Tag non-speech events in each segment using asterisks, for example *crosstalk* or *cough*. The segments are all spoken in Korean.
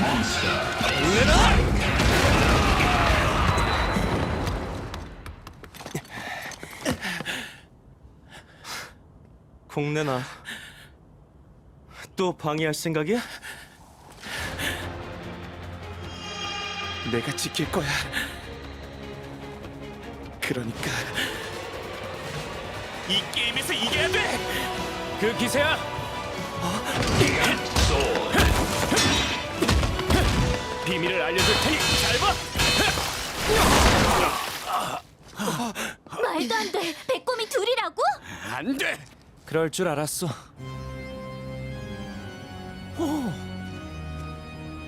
Monster. 공내나 또 방해할 생각이야? 내가 지킬 거야. 그러니까 이 게임에서 이겨야 돼. 그 기세야. 비밀을 알려줄 테니 잘 봐. 말도 안 돼. 배꼽이 둘이라고? 안 돼. 그럴 줄 알았어.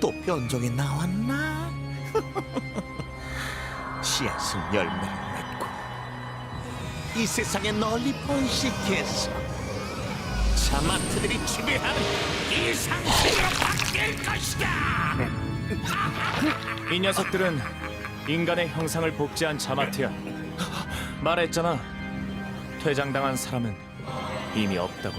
또 변종이 나왔나? *laughs* 씨앗은 열매를 맺고 이 세상에 널리 번식해서 자마트들이 지배하는 이 상식으로 바뀔 것이다. *laughs* 이 녀석들은 인간의 형상을 복제한 자마트야. 말했잖아. 퇴장당한 사람은 이미 없다고.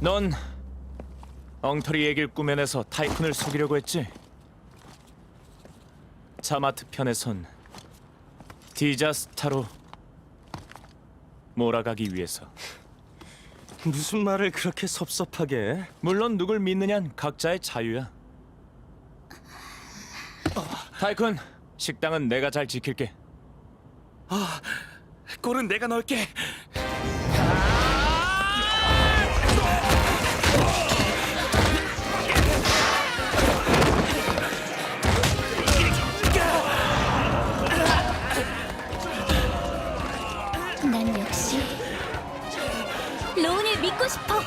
넌 엉터리 얘기를 꾸며내서 타이쿤을 속이려고 했지? 자마트 편에선 디자스타로 몰아가기 위해서. 무슨 말을 그렇게 섭섭하게 해? 물론 누굴 믿느냐는 각자의 자유야. 타이쿤, 식당은 내가 잘 지킬게. 골은 내가 넣을게. 난 역시 로운을 믿고 싶어.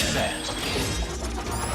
Roger that.